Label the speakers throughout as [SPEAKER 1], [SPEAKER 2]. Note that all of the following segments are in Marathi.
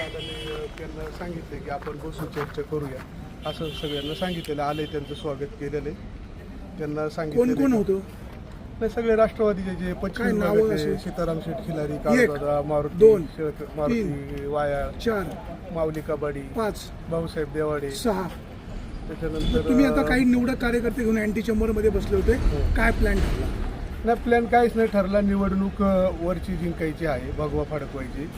[SPEAKER 1] दादाने त्यांना सांगितले की आपण बसून चर्चा करूया. असं सगळ्यांना सांगितलेलं आले त्यांचं स्वागत केलेलं आहे. त्यांना
[SPEAKER 2] कोण
[SPEAKER 1] सांगितलं
[SPEAKER 2] कोण होतं?
[SPEAKER 1] नाही सगळे राष्ट्रवादीचे जे
[SPEAKER 2] काय
[SPEAKER 1] पश्चिम
[SPEAKER 2] नावं
[SPEAKER 1] भागातले
[SPEAKER 2] अशी?
[SPEAKER 1] सीताराम शेठ खिलारी काळदादा मारुती
[SPEAKER 2] दोन,
[SPEAKER 1] शेळक- मारुती
[SPEAKER 2] चार
[SPEAKER 1] माऊली कबाडी
[SPEAKER 2] पाच
[SPEAKER 1] भाऊसाहेब देवाडे.
[SPEAKER 2] सहा.
[SPEAKER 1] त्याच्यानंतर
[SPEAKER 2] तुम्ही आता काही निवडक कार्यकर्ते घेऊन अँटी चेंबरमध्ये बसले होते.
[SPEAKER 1] हो.
[SPEAKER 2] काय प्लॅन ठरला?
[SPEAKER 1] नाही प्लॅन काहीच नाही ठरला. निवडणूक अ, वरची जिंकायची आहे भगवा फडकवायची.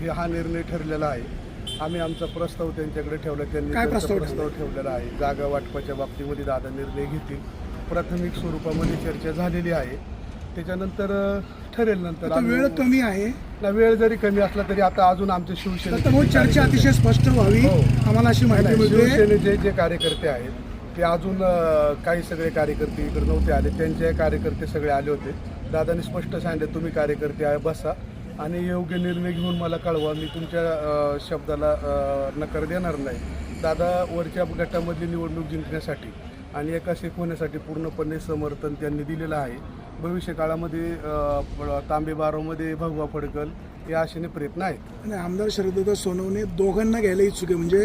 [SPEAKER 1] हे हा निर्णय ठरलेला आहे. आम्ही आमचा प्रस्ताव त्यांच्याकडे ठेवला. त्यांनी
[SPEAKER 2] काय
[SPEAKER 1] त्यांचा
[SPEAKER 2] प्रस्ताव
[SPEAKER 1] प्रस्ताव ठेवलेला आहे. जागा वाटपाच्या बाबतीमध्ये दादा निर्णय घेतील. प्राथमिक स्वरूपामध्ये चर्चा झालेली आहे. त्याच्यानंतर अ, ठरेल नंतर.
[SPEAKER 2] आता
[SPEAKER 1] आम्ही-
[SPEAKER 2] वेळ कमी आहे.
[SPEAKER 1] नाही, वेळ जरी कमी असला तरी आता अजून आमचे
[SPEAKER 2] तर
[SPEAKER 1] शिवसेने
[SPEAKER 2] मग चर्चा अतिशय स्पष्ट व्हावी
[SPEAKER 1] हो.
[SPEAKER 2] आम्हाला अशी माहिती मिळते.
[SPEAKER 1] शिवसेनेचे जे कार्यकर्ते आहेत ते अजून अ, काही सगळे कार्यकर्ते इकडे नव्हते आले. त्यांचे कार्यकर्ते सगळे आले होते. दादानी स्पष्ट सांगितले तुम्ही कार्यकर्ते आहे बसा. आणि योग्य निर्णय घेऊन मला कळवा मी तुमच्या शब्दाला नकार देणार नाही. दादा वरच्या गटामधली निवडणूक जिंकण्यासाठी आणि एकाशिक होण्यासाठी पूर्णपणे समर्थन त्यांनी दिलेलं आहे. भविष्य काळामध्ये तांबे बारोमध्ये भगवा फडकल या आशेने प्रयत्न आहेत.
[SPEAKER 2] आणि आमदार शरदत्त सोनवणे दोघांना घ्यायला इच्छुक आहे. म्हणजे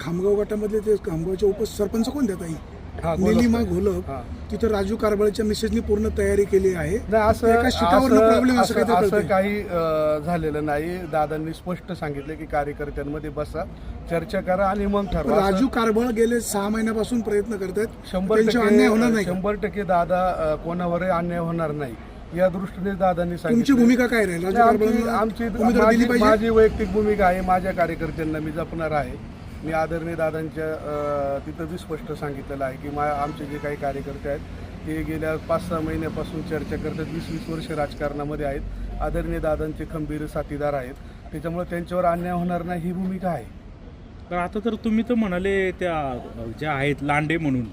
[SPEAKER 2] खामगाव गटामधले ते खामगावचे उपसरपंच कोण देत आहे?
[SPEAKER 1] हा,
[SPEAKER 2] निलिमा. घोलप
[SPEAKER 1] हा.
[SPEAKER 2] तिथं राजू कारबळच्या मिसेसनी पूर्ण तयारी केली आहे.
[SPEAKER 1] नाही असं
[SPEAKER 2] एका शिटावरनं
[SPEAKER 1] असं-
[SPEAKER 2] प्रॉब्लेम असं
[SPEAKER 1] असं-
[SPEAKER 2] काहीतरी
[SPEAKER 1] असं
[SPEAKER 2] कळतंय.
[SPEAKER 1] काही अं, झालेलं नाही. दादांनी स्पष्ट सांगितलं की कार्यकर्त्यांमध्ये बसा चर्चा करा आणि मग ठरवा. असं
[SPEAKER 2] राजू कारबळ गेले सहा महिन्यापासून प्रयत्न करतायत.
[SPEAKER 1] शंभर
[SPEAKER 2] त्यांच्यावर अन्याय होणार
[SPEAKER 1] टक्के
[SPEAKER 2] नाही का?
[SPEAKER 1] शंभर टक्के दादा अं, कोणावरही अन्याय होणार नाही. या दृष्टीने दादांनी
[SPEAKER 2] तुमची
[SPEAKER 1] सांगितलं.
[SPEAKER 2] भूमिका काय राहील? राजू
[SPEAKER 1] नाही, आमची
[SPEAKER 2] कारबळांना
[SPEAKER 1] आमची
[SPEAKER 2] उमेदवारी दिली
[SPEAKER 1] माझी
[SPEAKER 2] पाहिजे?
[SPEAKER 1] माझी वैयक्तिक भूमिका आहे. माझ्या कार्यकर्त्यांना मी जपणार आहे. मी आदरणीय दादांच्या तिथं बी स्पष्ट सांगितलेलं आहे की मा आमचे जे काही कार्यकर्ते आहेत ते गेल्या पाच सहा महिन्यापासून चर्चा करतात वीस वीस वर्ष राजकारणामध्ये आहेत. आदरणीय दादांचे खंबीर साथीदार आहेत. त्याच्यामुळे त्यांच्यावर अन्याय होणार नाही ही भूमिका आहे.
[SPEAKER 3] तर आता तर तुम्ही तर म्हणाले त्या ज्या आहेत लांडे म्हणून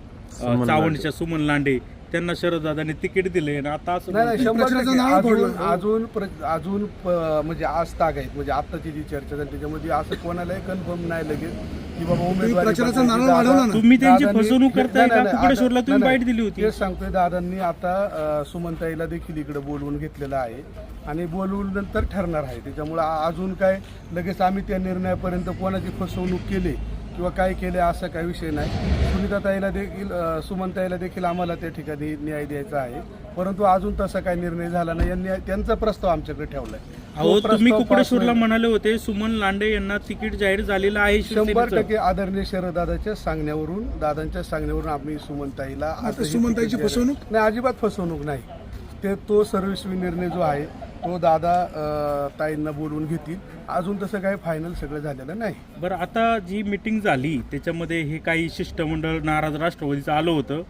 [SPEAKER 3] अ, चावंडच्या सुमन लांडे त्यांना शरददादांनी तिकीट दिले आणि आता असं
[SPEAKER 1] नाही नाही
[SPEAKER 3] म्हणताय.
[SPEAKER 1] शंभर
[SPEAKER 2] प्रचाराचं
[SPEAKER 1] टक्के
[SPEAKER 2] नाव
[SPEAKER 1] अजून. अजून प्र- अजून प- म्हणजे आज ताग आहेत म्हणजे आत्ताची जी चर्चा झाली त्याच्यामध्ये असं कोणालाही कन्फर्म नाही लगेच की बाबा उमेदवारी
[SPEAKER 2] प्रचाराचं
[SPEAKER 1] पत्राची
[SPEAKER 2] नारळ
[SPEAKER 1] दादा-
[SPEAKER 2] वाढवलं ना.
[SPEAKER 3] तुम्ही त्यांची
[SPEAKER 1] दादांनी-
[SPEAKER 3] फसवणूक करताय
[SPEAKER 1] नाही,
[SPEAKER 3] का?
[SPEAKER 1] नाही, नाही,
[SPEAKER 3] कुकडेश्वरला
[SPEAKER 1] आता-
[SPEAKER 3] तुम्ही
[SPEAKER 1] नाही,
[SPEAKER 3] बाईट दिली होती.
[SPEAKER 1] तेच सांगतोय दादांनी आता अं, सुमनताईला देखील इकडे बोलवून घेतलेलं आहे आणि बोलवून नंतर ठरणार आहे त्याच्यामुळे अजून काय लगेच आम्ही त्या निर्णयापर्यंत कोणाची फसवणूक केली किंवा काय केले असा काही विषय नाही सुनीताताईला देखील सुमनताईला देखील आम्हाला त्या ठिकाणी न्याय द्यायचा आहे परंतु अजून तसा काही निर्णय झाला नाही यांनी त्यांचा प्रस्ताव आमच्याकडे ठेवलाय तो
[SPEAKER 3] अहो तुम्ही कुकडेश्वरला. म्हणाले होते सुमन लांडे यांना तिकीट जाहीर झालेलं आहे
[SPEAKER 1] शंभर. टक्के आदरणीय शरदादाच्या सांगण्यावरून दादांच्या सांगण्यावरून आम्ही सुमनताईला
[SPEAKER 2] सुमनताईची फसवणूक?
[SPEAKER 1] नाही अजिबात फसवणूक नाही ते तो सर्वस्वी निर्णय जो आहे तो दादा अं, ताईंना बोलवून घेतील. अजून तसं काही फायनल सगळं झालेलं नाही.
[SPEAKER 3] बरं आता जी मिटिंग झाली त्याच्यामध्ये हे काही शिष्टमंडळ नाराज राष्ट्रवादीचं आलं होतं.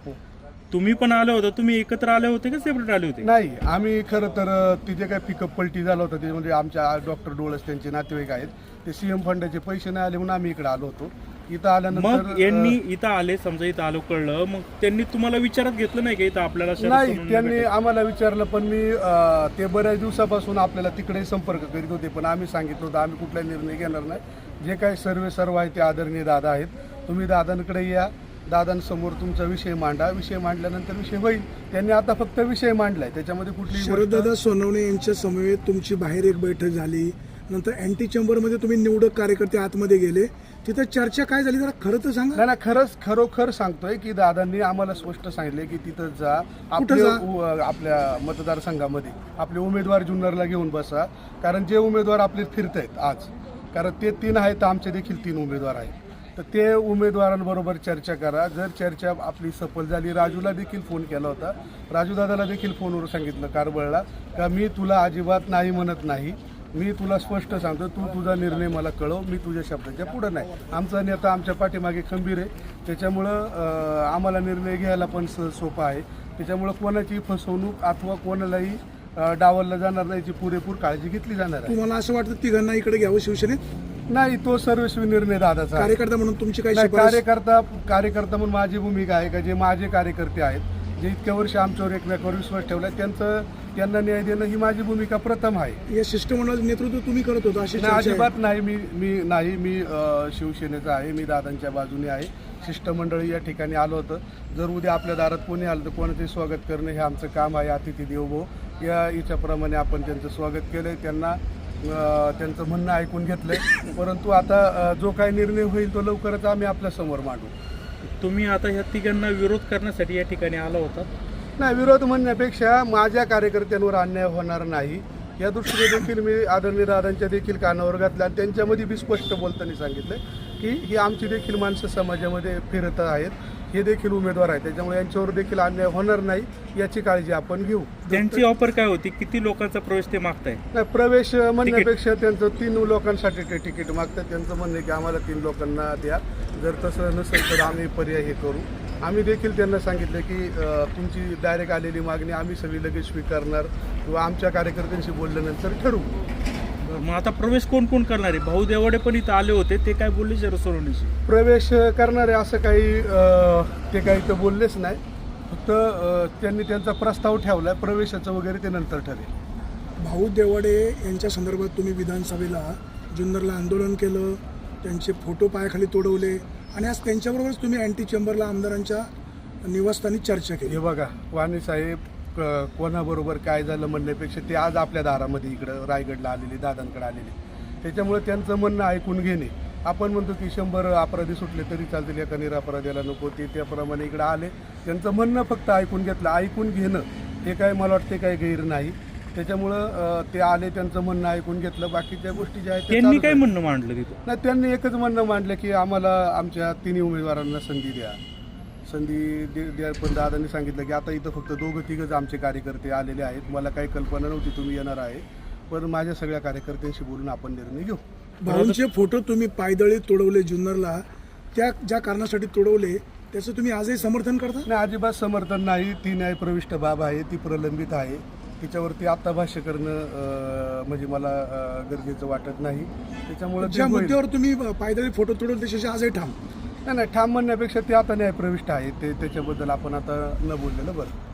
[SPEAKER 3] तुम्ही पण आलं होतं तुम्ही एकत्र आले होते का सेपरेट आले होते?
[SPEAKER 1] नाही आम्ही खरं तर अं, तिथे काय पिकअप पलटी झालं होतं त्याच्यामध्ये आमच्या डॉक्टर डोळस त्यांचे नातेवाईक आहेत. ते सीएम फंडाचे पैसे नाही आले म्हणून आम्ही इकडे आलो होतो. इथं आल्यानंतर
[SPEAKER 3] मग यांनी
[SPEAKER 1] अं,
[SPEAKER 3] इथं आले समजा इथं आलो कळलं. मग त्यांनी तुम्हाला विचारात घेतलं नाही का इथं आपल्याला शरद
[SPEAKER 1] नाही
[SPEAKER 3] सोनवणे
[SPEAKER 1] त्यांनी
[SPEAKER 3] भेटायचं?
[SPEAKER 1] आम्हाला विचारलं पण मी अं, ते बऱ्याच दिवसापासून आपल्याला तिकडे संपर्क करीत होते पण आम्ही सांगितलं होतं आम्ही कुठला निर्णय घेणार नाही. जे काही सर्वे सर्व आहे ते आदरणीय दादा आहेत. तुम्ही दादांकडे या दादांसमोर तुमचा विषय मांडा. विषय मांडल्यानंतर विषय होईल. त्यांनी आता फक्त विषय मांडलाय. त्याच्यामध्ये कुठली
[SPEAKER 2] शरददादा सोनवणे यांच्या समवेत तुमची बाहेर एक बैठक झाली. नंतर अँटी चेंबरमध्ये तुम्ही निवडक कार्यकर्ते आतमध्ये गेले. तिथं चर्चा काय झाली जरा खरं तर सांगा.
[SPEAKER 1] नाही ना खरंच खरोखर सांगतोय की दादांनी आम्हाला स्पष्ट सांगितले की तिथं जा आपले
[SPEAKER 2] जा?
[SPEAKER 1] उ- आपल्या मतदारसंघामध्ये आपले उमेदवार जुन्नरला घेऊन बसा. कारण जे उमेदवार आपले फिरत आहेत आज कारण ते तीन आहेत आमचे देखील तीन उमेदवार आहेत. तर ते उमेदवारांबरोबर चर्चा करा. जर चर्चा आपली सफल झाली राजूला देखील फोन केला होता. राजू दादाला देखील फोनवर सांगितलं कारबळला का मी तुला अजिबात नाही म्हणत नाही. मी तुला स्पष्ट सांगतो तू तुझा निर्णय मला कळव मी तुझ्या शब्दाच्या पुढं नाही. आमचा नेता आमच्या पाठीमागे खंबीर आहे. त्याच्यामुळं आम्हाला निर्णय घ्यायला पण स सोपा आहे. त्याच्यामुळं कोणाची फसवणूक अथवा कोणालाही डावललं जाणार नाही याची पुरेपूर काळजी घेतली जाणार आहे.
[SPEAKER 2] तुम्हाला असं वाटतं तिघांना इकडे घ्यावं शिवसेनेत?
[SPEAKER 1] नाही तो सर्वस्वी निर्णय दादाचा आहे.
[SPEAKER 2] कार्यकर्ता म्हणून तुमची काही
[SPEAKER 1] नाही,
[SPEAKER 2] शिफारस
[SPEAKER 1] कार्यकर्ता कार्यकर्ता म्हणून माझी भूमिका आहे का? जे माझे कार्यकर्ते आहेत जे इतक्या वर्ष आमच्यावर एकमेकावर विश्वास ठेवला त्यांचं त्यांना न्याय देणं ही माझी भूमिका प्रथम आहे.
[SPEAKER 2] या शिष्टमंडळाचं नेतृत्व तुम्ही करत होता अशी
[SPEAKER 1] नाही
[SPEAKER 2] चर्चा आहे.
[SPEAKER 1] अजिबात नाही. मी मी नाही. मी अ, शिवसेनेचा आहे. मी दादांच्या बाजूने आहे. शिष्टमंडळी या ठिकाणी आलं होतं. जर उद्या आपल्या दारात कोणी आलं तर कोणाचे स्वागत करणं हे आमचं काम आहे. अतिथी देवो या याच्याप्रमाणे आपण त्यांचं स्वागत केलं त्यांना अ, त्यांचं म्हणणं ऐकून घेतलंय. परंतु आता अ, जो काही निर्णय होईल तो लवकरच आम्ही आपल्यासमोर मांडू.
[SPEAKER 3] तुम्ही आता ह्या तिघांना विरोध करण्यासाठी या ठिकाणी आला होता.
[SPEAKER 1] नाही विरोध म्हणण्यापेक्षा माझ्या कार्यकर्त्यांवर अन्याय होणार नाही. या दृष्टीने देखील मी आदरणीय दादांच्या देखील कानावर घातल्या आणि त्यांच्यामध्ये बी स्पष्ट बोलताना सांगितलं की ही आमची देखील माणसं समाजामध्ये फिरत आहेत. हे देखील उमेदवार आहेत. त्याच्यामुळे यांच्यावर देखील अन्याय होणार नाही याची काळजी आपण घेऊ.
[SPEAKER 3] त्यांची ऑफर काय होती? किती लोकांचा प्रवेश ते मागताय
[SPEAKER 1] नाही प्रवेश म्हणण्यापेक्षा त्यांचं तीन लोकांसाठी ते तिकीट मागतात. त्यांचं म्हणणं की आम्हाला तीन लोकांना द्या. जर तसं नसेल तर आम्ही पर्याय हे करू. आम्ही देखील त्यांना सांगितलं की तुमची डायरेक्ट आलेली मागणी आम्ही सगळी लगेच स्वीकारणार किंवा आमच्या कार्यकर्त्यांशी बोलल्यानंतर ठरवू.
[SPEAKER 3] मग आता प्रवेश कोण कोण करणार आहे? भाऊ देवाडे पण इथं आले होते ते काय बोलले शरद सोनवणेशी?
[SPEAKER 1] प्रवेश करणारे असं काही ते काही तर बोललेच नाही. फक्त त्यांनी त्यांचा प्रस्ताव ठेवला प्रवेशाचं वगैरे ते नंतर ठरेल.
[SPEAKER 2] भाऊ देवाडे यांच्या संदर्भात तुम्ही विधानसभेला जुन्नरला आंदोलन केलं त्यांचे फोटो पायाखाली तोडवले आणि आज त्यांच्याबरोबरच तुम्ही अँटी चेंबरला आमदारांच्या निवासस्थानी चर्चा केली.
[SPEAKER 1] हे बघा वाणी साहेब क- कोणाबरोबर काय झालं म्हणण्यापेक्षा ते आज आपल्या दारामध्ये इकडं रायगडला आलेले दादांकडे आलेले. त्याच्यामुळे त्यांचं म्हणणं ऐकून घेणे. आपण म्हणतो की शंभर अपराधी सुटले तरी चालतील एका निरापराध्याला नको ते त्याप्रमाणे इकडं आले. त्यांचं म्हणणं फक्त ऐकून घेतलं. ऐकून घेणं हे काय मला वाटते काही गैर नाही. त्याच्यामुळं ते आले त्यांचं म्हणणं ऐकून घेतलं. बाकीच्या गोष्टी ज्या आहेत त्या
[SPEAKER 3] त्यांनी काय. म्हणणं मांडलं तिथं?
[SPEAKER 1] नाही त्यांनी एकच म्हणणं मांडलं की आम्हाला आमच्या तिन्ही उमेदवारांना संधी द्या. संधी दे- द्या पण दादांनी सांगितलं की आता इथं फक्त दोघं तिघंच आमचे कार्यकर्ते आलेले आहेत. मला काही कल्पना नव्हती तुम्ही येणार आहे. पण माझ्या सगळ्या कार्यकर्त्यांशी बोलून आपण निर्णय घेऊ.
[SPEAKER 2] भाऊंचे फोटो तुम्ही पायदळी तोडवले जुन्नरला. त्या ज्या कारणासाठी तोडवले त्याचं तुम्ही आजही समर्थन करता?
[SPEAKER 1] नाही अजिबात समर्थन नाही. ती न्यायप्रविष्ट बाब आहे ती प्रलंबित आहे. तिच्यावरती आता भाष्य करणं म्हणजे मला गरजेचं वाटत नाही. त्याच्यामुळे
[SPEAKER 2] ज्या मुद्द्यावर तुम्ही पायदळी फोटो तोडवले त्याच्याशी आजही ठाम
[SPEAKER 1] नाही नाही ठाम म्हणण्यापेक्षा ते आता न्यायप्रविष्ट आहे. ते त्याच्याबद्दल आपण आता न बोललेलं बरं.